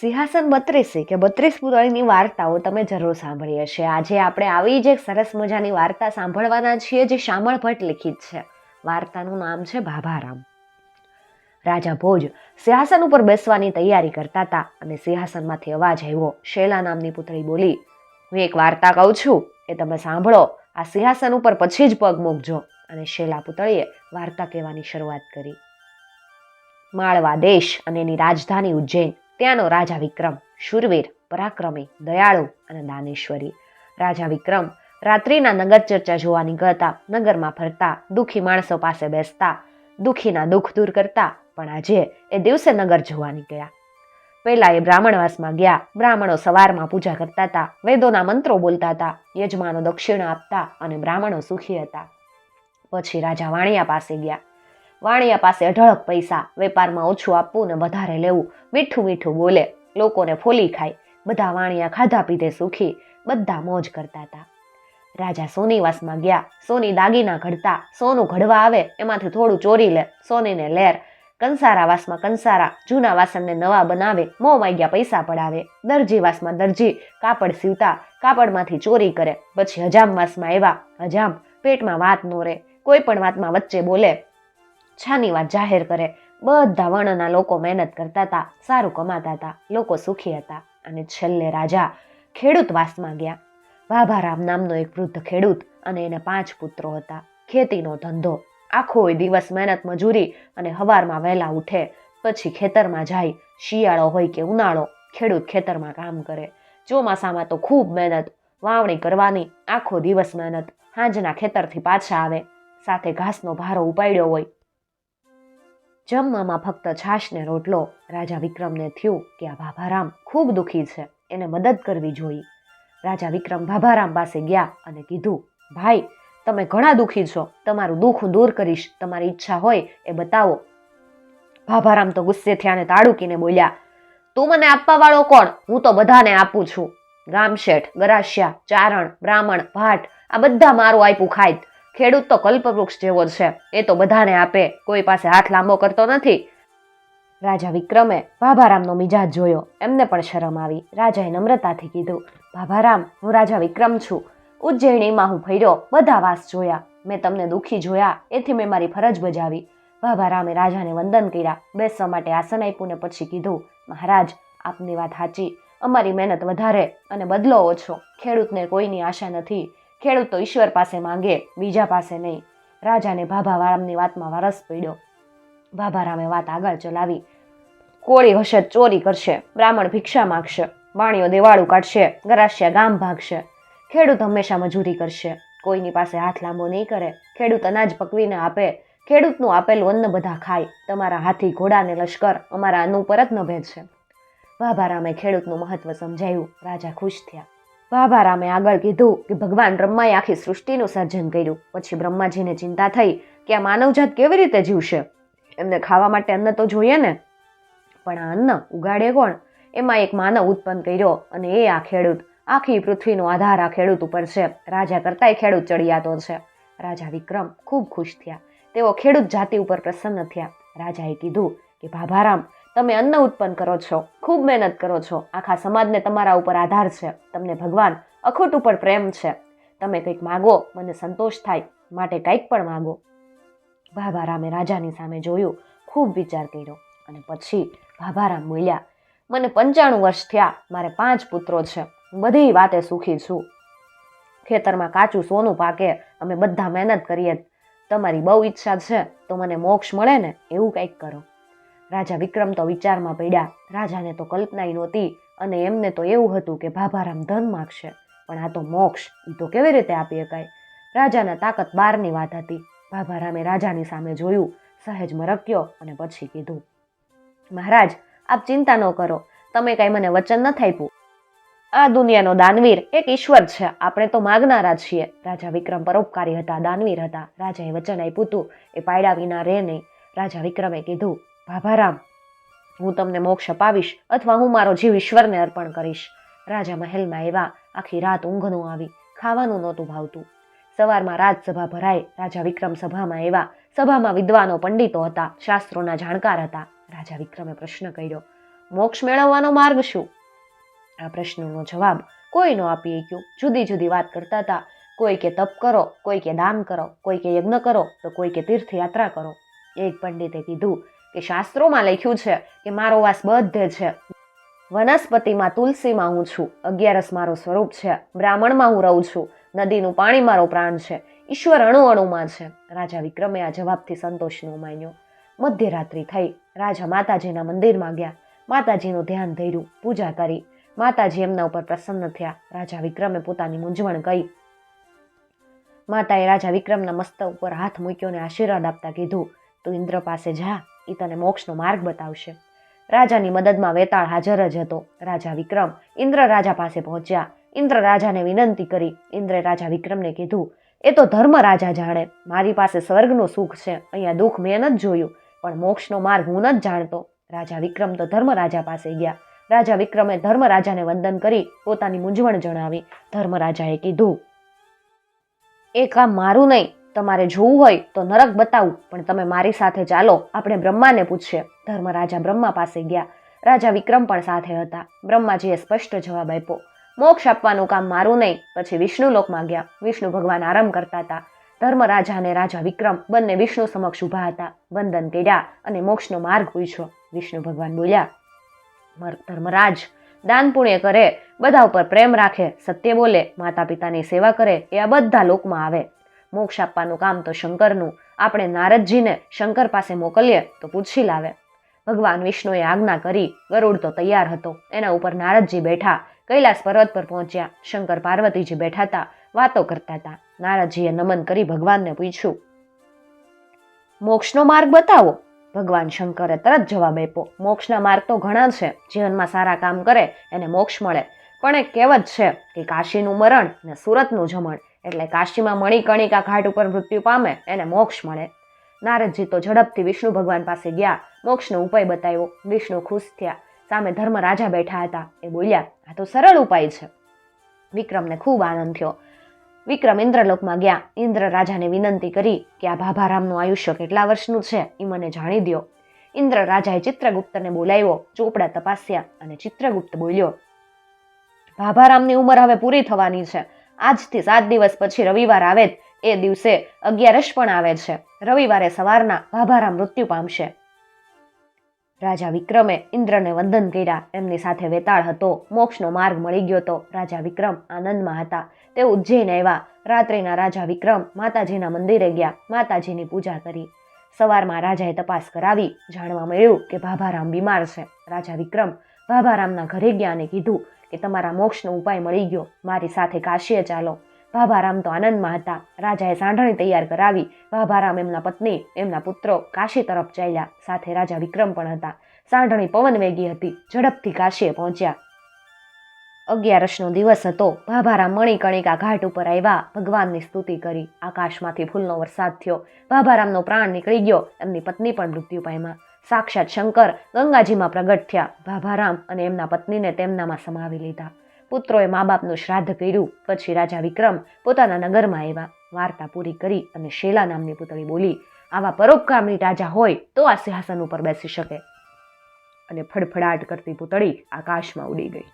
સિંહાસન બત્રીસી કે બત્રીસ પુતળીની વાર્તાઓ તમે જરૂર સાંભળી હશે. આજે આપણે આવી જ એક સરસ મજાની વાર્તા સાંભળવાના છીએ જે શામળ ભટ્ટ લિખિત છે. વાર્તાનું નામ છે ભાભારામ. રાજા ભોજ સિંહાસન ઉપર બેસવાની તૈયારી કરતા હતા અને સિંહાસનમાંથી અવાજ આવ્યો. શેલા નામની પુતળી બોલી, હું એક વાર્તા કહું છું, એ તમે સાંભળો. આ સિંહાસન ઉપર પછી જ પગ મૂકજો. અને શેલા પુતળીએ વાર્તા કહેવાની શરૂઆત કરી. માળવા દેશ અને એની રાજધાની ઉજ્જૈન. ત્યાંનો રાજા વિક્રમ, શૂરવીર, પરાક્રમી, દયાળુ અને દાનેશ્વરી. રાજા વિક્રમ રાત્રિના નગર ચર્ચા જોવા નીકળતા, નગરમાં ફરતા, દુઃખી માણસો પાસે બેસતા, દુઃખીના દુઃખ દૂર કરતા, પણ આજે એ દિવસે નગર જોવા નીકળ્યા. પહેલા એ બ્રાહ્મણવાસમાં ગયા, બ્રાહ્મણો સવારમાં પૂજા કરતા હતા, વેદોના મંત્રો બોલતા હતા, યજમાનો દક્ષિણા આપતા અને બ્રાહ્મણો સુખી હતા. પછી રાજા વાણિયા પાસે ગયા. વાણિયા પાસે અઢળક પૈસા, વેપારમાં ઓછું આપવું ને વધારે લેવું, મીઠું મીઠું બોલે, લોકોને ફોલી ખાય, બધા વાણિયા ખાધા પીધે સુખી, બધા મોજ કરતા હતા. રાજા સોનીવાસમાં ગયા, સોની દાગીના ઘડતા, સોનું ઘડવા આવે, એમાંથી થોડું ચોરી લે, સોનીને લેર. કંસારા વાસમાં કંસારા, જૂના વાસણને નવા બનાવે, મોં માગ્યા પૈસા પડાવે. દરજી વાસમાં દરજી, કાપડ સીવતા, કાપડમાંથી ચોરી કરે, પછી હજામ વાસમાં આવ્યા હજામ, પેટમાં વાત નો રહે કોઈ પણ વાતમાં વચ્ચે બોલે છાની વાત જાહેર કરે. બધા વર્ણના લોકો મહેનત કરતા હતા, સારું કમાતા હતા, લોકો સુખી હતા અને છેલ્લે રાજા ખેડૂત વાસમાં ગયા. વાભારામ નામનો એક વૃદ્ધ ખેડૂત અને એને પાંચ પુત્રો હતા. ખેતીનો ધંધો. આખો દિવસ મહેનત મજૂરી અને હવારમાં વહેલા ઉઠે, પછી ખેતરમાં જાય, શિયાળો હોય કે ઉનાળો, ખેડૂત ખેતરમાં કામ કરે. ચોમાસામાં તો ખૂબ મહેનત, વાવણી કરવાની, આખો દિવસ મહેનત સાંજના ખેતરથી પાછા આવે. સાથે ઘાસનો ભારો ઉપાડ્યો હોય જમવામાં ફક્ત છાશ ને રોટલો. રાજા વિક્રમને થયું કે આ ભાભારામ ખૂબ દુઃખી છે, એને મદદ કરવી જોઈએ. રાજા વિક્રમ ભાભારામ પાસે ગયા અને કીધું, ભાઈ, તમે ઘણા દુઃખી છો. તમારું દુઃખ હું દૂર કરીશ. તમારી ઈચ્છા હોય એ બતાવો. ભાભારામ તો ગુસ્સે થયા અને તાળુકીને બોલ્યા, તું મને આપવા વાળો કોણ? હું તો બધાને આપું છું. ગામશેઠ, ગરાસિયા, ચારણ, બ્રાહ્મણ, ભાટ, આ બધા મારું આપ્યું ખાય. ખેડૂત તો કલ્પવૃક્ષ જેવો છે. એ તો બધાને આપે. કોઈ પાસે હાથ લાંબો કરતો નથી. રાજા વિક્રમે ભાભારામનો મિજાજ જોયો. એમને પણ શરમ આવી. રાજાએ નમ્રતાથી કીધું ભાભારામ હું રાજા વિક્રમ છું. ઉજ્જૈનીમાં હું ફર્યો બધા વાસ જોયા. મેં તમને દુઃખી જોયા. એથી મેં મારી ફરજ બજાવી. ભાભારામે રાજાને વંદન કર્યા. બેસવા માટે આસન આપ્યું ને પછી કીધું, મહારાજ, આપની વાત સાચી. અમારી મહેનત વધારે અને બદલો ઓછો. ખેડૂતને કોઈની આશા નથી. ખેડૂત ઈશ્વર પાસે માંગે, બીજા પાસે નહીં. રાજાને ભાભારામની વાતમાં વારસ પડ્યો. ભાભારામે વાત આગળ ચલાવી. કોળી હશે ચોરી કરશે, બ્રાહ્મણ ભિક્ષા માગશે, વાણીઓ દેવાળું કાઢશે ગરાશિયા ગામ ભાગશે. ખેડૂત હંમેશા મજૂરી કરશે. કોઈની પાસે હાથ લાંબો નહીં કરે. ખેડૂત અનાજ પકવીને આપે. ખેડૂતનું આપેલું અન્ન બધા ખાય. તમારા હાથી ઘોડાને લશ્કર અમારા અન્ન ઉપર જ નભે છે ભાભારામે ખેડૂતનું મહત્વ સમજાયું. રાજા ખુશ થયા. ભાભારામે આગળ કીધું કે ભગવાન બ્રહ્માએ આખી સૃષ્ટિનું સર્જન કર્યું. પછી બ્રહ્માજીને ચિંતા થઈ કે આ માનવજાત કેવી રીતે જીવશે? એમને ખાવા માટે અન્ન તો જોઈએ ને. પણ આ અન્ન ઉગાડે કોણ? એમાં એક માનવ ઉત્પન્ન કર્યો અને એ આ ખેડૂત. આખી પૃથ્વીનો આધાર આ ખેડૂત ઉપર છે. રાજા કરતાંય ખેડૂત ચડિયાતો છે. રાજા વિક્રમ ખૂબ ખુશ થયા. તેઓ ખેડૂત જાતિ ઉપર પ્રસન્ન થયા. રાજાએ કીધું કે ભાભારામ તમે અન્ન ઉત્પન્ન કરો છો, ખૂબ મહેનત કરો છો. આખા સમાજને તમારા ઉપર આધાર છે. તમને ભગવાન અખૂટ ઉપર પ્રેમ છે. તમે કંઈક માગો, મને સંતોષ થાય, માટે કંઈક પણ માગો. ભાભારામે રાજાની સામે જોયું, ખૂબ વિચાર કર્યો. અને પછી ભાભારામ બોલ્યા, મને પંચાણું વર્ષ થયા, મારે પાંચ પુત્રો છે. હું બધી વાતે સુખી છું. ખેતરમાં કાચું સોનું પાકે, અમે બધા મહેનત કરીએ. તમારી બહુ ઈચ્છા છે, તો મને મોક્ષ મળે ને, એવું કંઈક કરો. રાજા વિક્રમ તો વિચારમાં પડ્યા, રાજાને તો કલ્પનાય નહોતી અને એમને તો એવું હતું કે ભાભારામ ધન માગશે, પણ આ તો મોક્ષ એ તો કેવી રીતે આપી શકાય? રાજાના તાકાત બારની વાત હતી, ભાભારામે રાજાની સામે જોયું, સહેજ મરક્યો અને પછી કીધું, મહારાજ, આપ ચિંતા ન કરો, તમે કાંઈ મને વચન ન આપ્યું આ દુનિયાનો દાનવીર એક ઈશ્વર છે, આપણે તો માગનારા છીએ. રાજા વિક્રમ પરોપકારી હતા, દાનવીર હતા. રાજાએ વચન આપ્યું હતું, એ પાયડા વિના રહે નહીં. રાજા વિક્રમે કીધું ભાભારામ હું તમને મોક્ષ અપાવીશ અથવા હું મારો જીવ ઈશ્વરને અર્પણ કરીશ. રાજા મહેલમાં આવ્યા આખી રાત ઊંઘ ન આવી, ખાવાનું નહોતું ભાવતું. સવારમાં રાજસભા ભરાય રાજા વિક્રમ સભામાં આવ્યા સભામાં વિદ્વાનો, પંડિતો હતા, શાસ્ત્રોના જાણકાર હતા. રાજા વિક્રમે પ્રશ્ન કર્યો, મોક્ષ મેળવવાનો માર્ગ શું? આ પ્રશ્નનો જવાબ કોઈ ન આપી શક્યું. જુદી જુદી વાત કરતા હતા, કોઈ કે તપ કરો, કોઈ કે દાન કરો, કોઈ કે યજ્ઞ કરો, તો કોઈ કે તીર્થયાત્રા કરો. એક પંડિતે કીધું કે શાસ્ત્રોમાં લખ્યું છે કે મારો વાસ બધે છે. વનસ્પતિમાં તુલસીમાં હું છું. અગિયારસ મારું સ્વરૂપ છે. બ્રાહ્મણમાં હું રહું છું. નદીનું પાણી મારો પ્રાણ છે. ઈશ્વર અણુ અણુમાં છે. રાજા વિક્રમે આ જવાબથી સંતોષ ન માન્યો મધ્યરાત્રિ થઈ. રાજા માતાજીના મંદિરમાં ગયા. માતાજીનું ધ્યાન ધર્યું. પૂજા કરી. માતાજી એમના ઉપર પ્રસન્ન થયા. રાજા વિક્રમે પોતાની મૂંઝવણ કહી. માતાએ રાજા વિક્રમના મસ્તક ઉપર હાથ મૂક્યો અને આશીર્વાદ આપતા કીધું, તું ઇન્દ્ર પાસે જા. એ તને મોક્ષનો માર્ગ બતાવશે. રાજાની મદદમાં વેતાળ હાજર જ હતો. રાજા વિક્રમ ઇન્દ્ર રાજા પાસે પહોંચ્યા. ઇન્દ્ર રાજાને વિનંતી કરી. ઇન્દ્રે રાજા વિક્રમને કીધું, એ તો ધર્મ રાજા જાણે. મારી પાસે સ્વર્ગનું સુખ છે. અહીંયા દુઃખ મેં જ જોયું, પણ મોક્ષનો માર્ગ હું નથી જાણતો. રાજા વિક્રમ તો ધર્મ રાજા પાસે ગયા. રાજા વિક્રમે ધર્મ રાજાને વંદન કરી પોતાની મૂંઝવણ જણાવી. ધર્મ રાજાએ કીધું, એ કામ મારું નહીં. તમારે જોવું હોય તો નરક બતાવું, પણ તમે મારી સાથે ચાલો, આપણે બ્રહ્માને પૂછીએ. ધર્મરાજા બ્રહ્મા પાસે ગયા. રાજા વિક્રમ પણ સાથે હતા. બ્રહ્માજીએ સ્પષ્ટ જવાબ આપ્યો, મોક્ષ આપવાનું કામ મારું નહીં. પછી વિષ્ણુ લોકમાં ગયા. વિષ્ણુ ભગવાન આરામ કરતા હતા. ધર્મરાજા અને રાજા વિક્રમ બંને વિષ્ણુ સમક્ષ ઊભા હતા. વંદન કર્યા અને મોક્ષનો માર્ગ પૂછ્યો. વિષ્ણુ ભગવાન બોલ્યા ધર્મરાજ, દાન પુણ્ય કરે, બધા ઉપર પ્રેમ રાખે, સત્ય બોલે માતા પિતાની સેવા કરે, એ આ બધા લોકમાં આવે. મોક્ષ આપવાનું કામ તો શંકરનું. આપણે નારદજીને શંકર પાસે મોકલીએ તો પૂછી લાવે. ભગવાન વિષ્ણુએ આજ્ઞા કરી, ગરુડ તો તૈયાર હતો. એના ઉપર નારદજી બેઠા, કૈલાસ પર્વત પર પહોંચ્યા. શંકર પાર્વતીજી બેઠા હતા, વાતો કરતા હતા. નારદજીએ નમન કરી ભગવાનને પૂછ્યું, મોક્ષનો માર્ગ બતાવો. ભગવાન શંકરે તરત જવાબ આપ્યો, મોક્ષના માર્ગ તો ઘણા છે. જીવનમાં સારા કામ કરે, એને મોક્ષ મળે. પણ એક કહેવત છે કે કાશીનું મરણ ને સુરતનું જમણ એટલે કાશીમાં મણિકણિકા ઘાટ ઉપર મૃત્યુ પામે એને મોક્ષ મળે. નારદજી તો ઝડપથી વિષ્ણુ ભગવાન પાસે ગયા, મોક્ષનો ઉપાય બતાવ્યો. વિષ્ણુ ખુશ થયા. સામે ધર્મ રાજા બેઠા હતા. એ બોલ્યા, આ તો સરળ ઉપાય છે. વિક્રમને ખૂબ આનંદ થયો. વિક્રમ ઇન્દ્રલોકમાં ગયા. ઇન્દ્ર રાજાને વિનંતી કરી કે આ ભાભારામનું આયુષ્ય કેટલા વર્ષનું છે એ મને જાણી દ્યો. ઇન્દ્ર રાજાએ ચિત્રગુપ્તને બોલાવ્યો. ચોપડા તપાસ્યા અને ચિત્રગુપ્ત બોલ્યો ભાભારામની ઉંમર હવે પૂરી થવાની છે. આજથી સાત દિવસ પછી રવિવાર આવે એ દિવસે અગિયારસ પણ આવે છે. રવિવારે સવારના ભાભારા મૃત્યુ પામશે. રાજા વિક્રમે ઇન્દ્રને વંદન કર્યા. એમની સાથે વેતાળ હતો. મોક્ષનો માર્ગ મળી ગયો તો રાજા વિક્રમ આનંદમાં હતા. તે ઉજ્જૈન આવ્યા. રાત્રિના રાજા વિક્રમ માતાજીના મંદિરે ગયા. માતાજીની પૂજા કરી. સવારમાં રાજાએ તપાસ કરાવી. જાણવા મળ્યું કે ભાભારામ બીમાર છે. રાજા વિક્રમ ભાભારામના ઘરે ગયા અને કીધું કે તમારા મોક્ષનો ઉપાય મળી ગયો. મારી સાથે કાશીએ ચાલો. ભાભારામ તો આનંદમાં હતા. રાજાએ સાંઢણી તૈયાર કરાવી. ભાભારામ એમના પત્ની, એમના પુત્રો કાશી તરફ ચાલ્યા. સાથે રાજા વિક્રમ પણ હતા. સાંઢણી પવન વેગી હતી. ઝડપથી કાશીએ પહોંચ્યા. અગિયારસનો દિવસ હતો. ભાભારામ મણિકણિકા ઘાટ ઉપર આવ્યા. ભગવાનની સ્તુતિ કરી. આકાશમાંથી ફૂલનો વરસાદ થયો. ભાભારામનો પ્રાણ નીકળી ગયો. એમની પત્ની પણ મૃત્યુ પામ્યા. સાક્ષાત શંકર ગંગાજીમાં પ્રગટ થયા. ભાભારામ અને એમના પત્નીને તેમનામાં સમાવી લીધા. પુત્રોએ મા બાપનું શ્રાદ્ધ કર્યું. પછી રાજા વિક્રમ પોતાના નગરમાં આવ્યા. વાર્તા પૂરી કરી અને શેલા નામની પુતળી બોલી, આવા પરોપકામી રાજા હોય તો આ સિંહાસન ઉપર બેસી શકે. અને ફડફડાટ કરતી પુતળી આકાશમાં ઉડી ગઈ.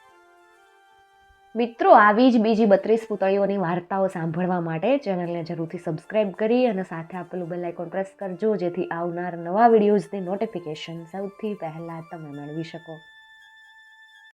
મિત્રો, આવી જ બીજી બત્રીસ પુતળીઓની વાર્તાઓ સાંભળવા માટે ચેનલને જરૂરથી સબસ્ક્રાઈબ કરી અને સાથે આપેલું બેલ આઇકોન પ્રેસ કરજો, જેથી આવનાર નવા વિડીયોઝની નોટિફિકેશન સૌથી પહેલાં તમે મેળવી શકો.